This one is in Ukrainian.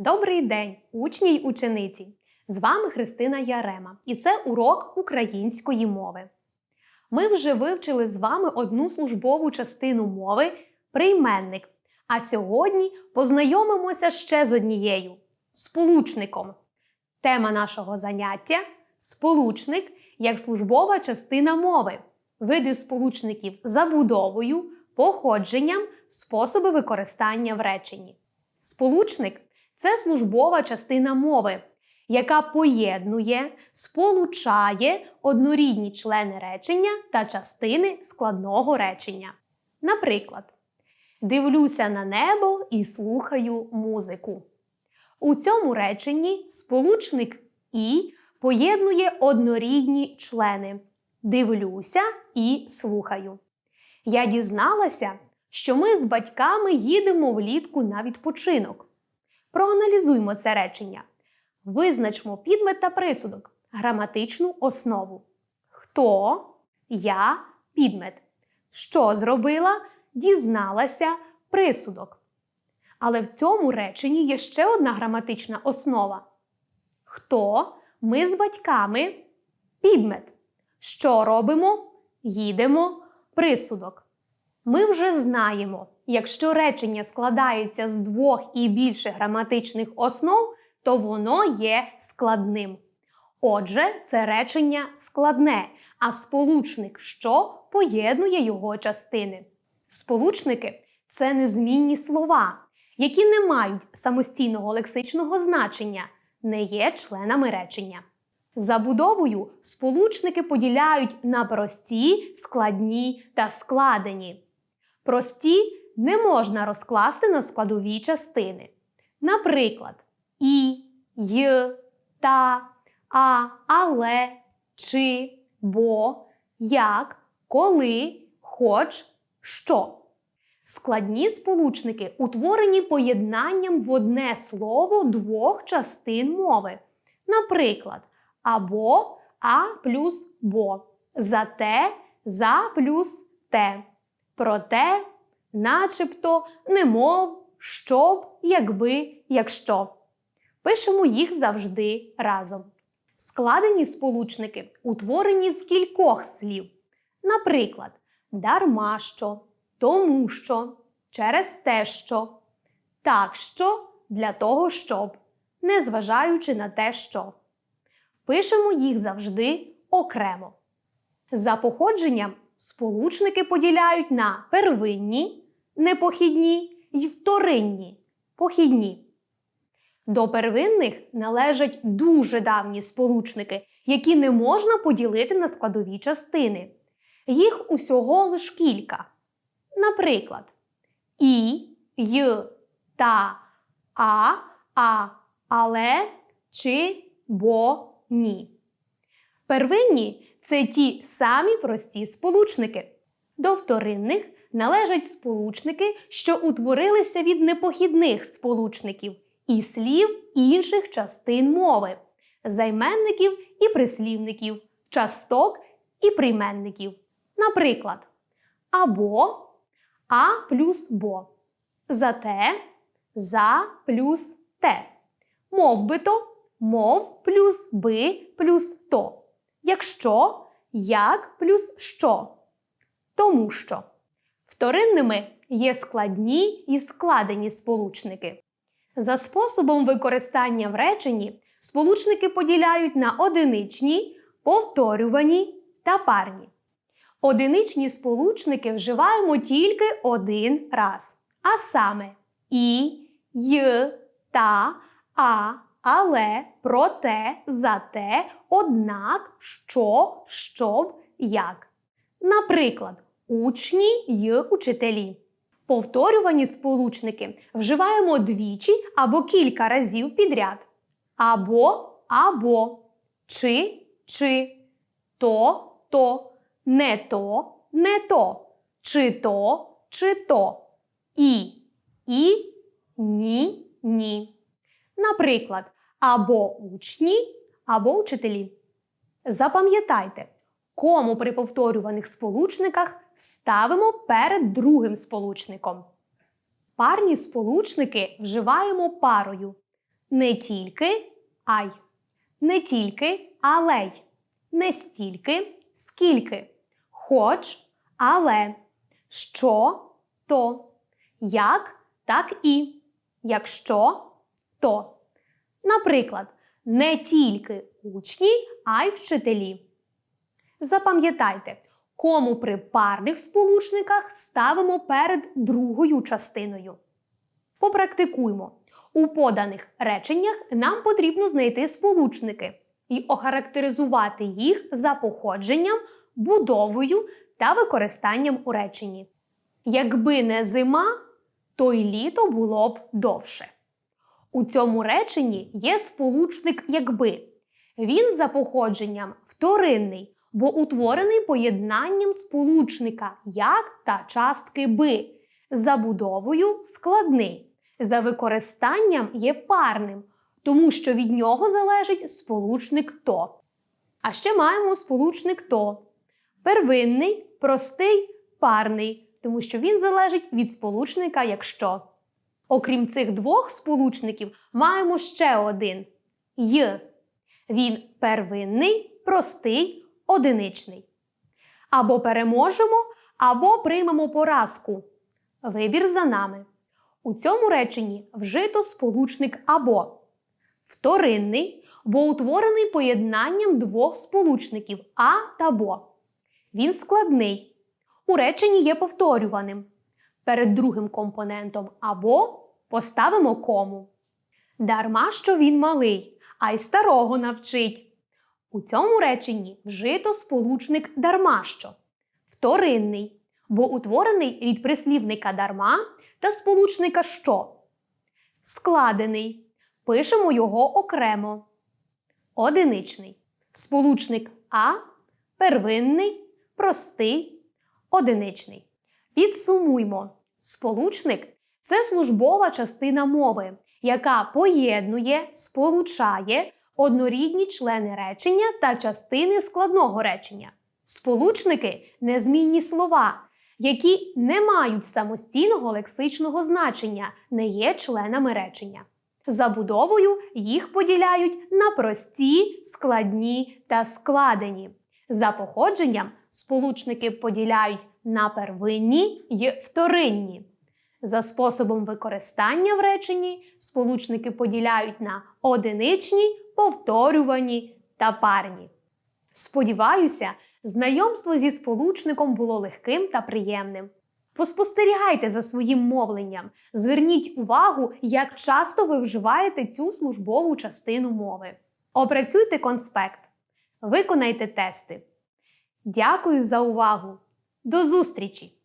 Добрий день, учні й учениці! З вами Христина Ярема, і це урок української мови. Ми вже вивчили з вами одну службову частину мови прийменник. А сьогодні познайомимося ще з однією сполучником. Тема нашого заняття сполучник як службова частина мови, види сполучників забудовою, походженням, способи використання в реченні. Сполучник це службова частина мови, яка поєднує, сполучає однорідні члени речення та частини складного речення. Наприклад, дивлюся на небо і слухаю музику. У цьому реченні сполучник і поєднує однорідні члени дивлюся і слухаю. Я дізналася, що ми з батьками їдемо влітку на відпочинок. Проаналізуймо це речення. Визначмо підмет та присудок, граматичну основу. Хто я підмет. Що зробила? Дізналася присудок. Але в цьому реченні є ще одна граматична основа. Хто ми з батьками підмет. Що робимо? Їдемо присудок. Ми вже знаємо, якщо речення складається з двох і більше граматичних основ, то воно є складним. Отже, це речення складне, а сполучник що поєднує його частини. Сполучники це незмінні слова, які не мають самостійного лексичного значення, не є членами речення. Забудовою сполучники поділяють на прості, складні та складені. Прості не можна розкласти на складові частини. Наприклад, і, й, та, а, але, чи, бо, як, коли, хоч, що. Складні сполучники утворені поєднанням в одне слово двох частин мови. Наприклад, або а плюс бо, зате, за плюс те, проте, начебто, немов, щоб, якби, якщо. Пишемо їх завжди разом. Складені сполучники утворені з кількох слів. Наприклад, дарма що, тому що, через те, що, так що, для того, щоб, незважаючи на те, що. Пишемо їх завжди окремо. За походженням сполучники поділяють на первинні, непохідні й вторинні похідні. До первинних належать дуже давні сполучники, які не можна поділити на складові частини. Їх усього лиш кілька. Наприклад, і, й, та, а, а, але, чи, бо, ні. Первинні це ті самі прості сполучники. До вторинних належать сполучники, що утворилися від непохідних сполучників і слів інших частин мови, займенників і прислівників, часток і прийменників. Наприклад, або а плюс бо, зате, за плюс те, мов би то, мов плюс би плюс то, якщо, як плюс що, тому що. Вторинними є складні і складені сполучники. За способом використання в реченні сполучники поділяють на одиничні, повторювані та парні. Одиничні сполучники вживаємо тільки один раз, а саме і, й, та, а, але, проте, зате, однак, що, щоб, як. Наприклад, учні й учителі. Повторювані сполучники вживаємо двічі або кілька разів підряд. Або, або, чи, чи, то, то, не то, не то, чи то, чи то, і, і, ні, ні. Наприклад, або учні, або учителі. Запам'ятайте, кому при повторюваних сполучниках ставимо перед другим сполучником. Парні сполучники вживаємо парою. Не тільки ай. Не тільки алей. Не стільки скільки. Хоч, але. Що то. Як, так і. Якщо то. Наприклад, не тільки учні, а й вчителі. Запам'ятайте, кому при парних сполучниках ставимо перед другою частиною. Попрактикуймо. У поданих реченнях нам потрібно знайти сполучники і охарактеризувати їх за походженням, будовою та використанням у реченні. Якби не зима, то й літо було б довше. У цьому реченні є сполучник якби. Він за походженням вторинний, бо утворений поєднанням сполучника як та частки би. За будовою складний. За використанням є парним, тому що від нього залежить сполучник то. А ще маємо сполучник то. Первинний, простий, парний, тому що він залежить від сполучника якщо. Окрім цих двох сполучників, маємо ще один й. Він первинний, простий, одиничний. Або переможемо, або приймемо поразку. Вибір за нами. У цьому реченні вжито сполучник або вторинний, бо утворений поєднанням двох сполучників а та бо. Він складний. У реченні є повторюваним. Перед другим компонентом або поставимо кому. Дарма що він малий, а й старого навчить. У цьому реченні вжито сполучник дарма що. Вторинний, бо утворений від прислівника дарма та сполучника що. Складений. Пишемо його окремо. Одиничний. Сполучник А. Первинний, простий, одиничний. Підсумуймо. Сполучник це службова частина мови, яка поєднує, сполучає однорідні члени речення та частини складного речення. Сполучники незмінні слова, які не мають самостійного лексичного значення, не є членами речення. Забудовою їх поділяють на прості, складні та складені. За походженням сполучники поділяють на первинні й вторинні. За способом використання в реченні сполучники поділяють на одиничні, повторювані та парні. Сподіваюся, знайомство зі сполучником було легким та приємним. Поспостерігайте за своїм мовленням, зверніть увагу, як часто ви вживаєте цю службову частину мови. Опрацюйте конспект, виконайте тести. Дякую за увагу! До зустрічі!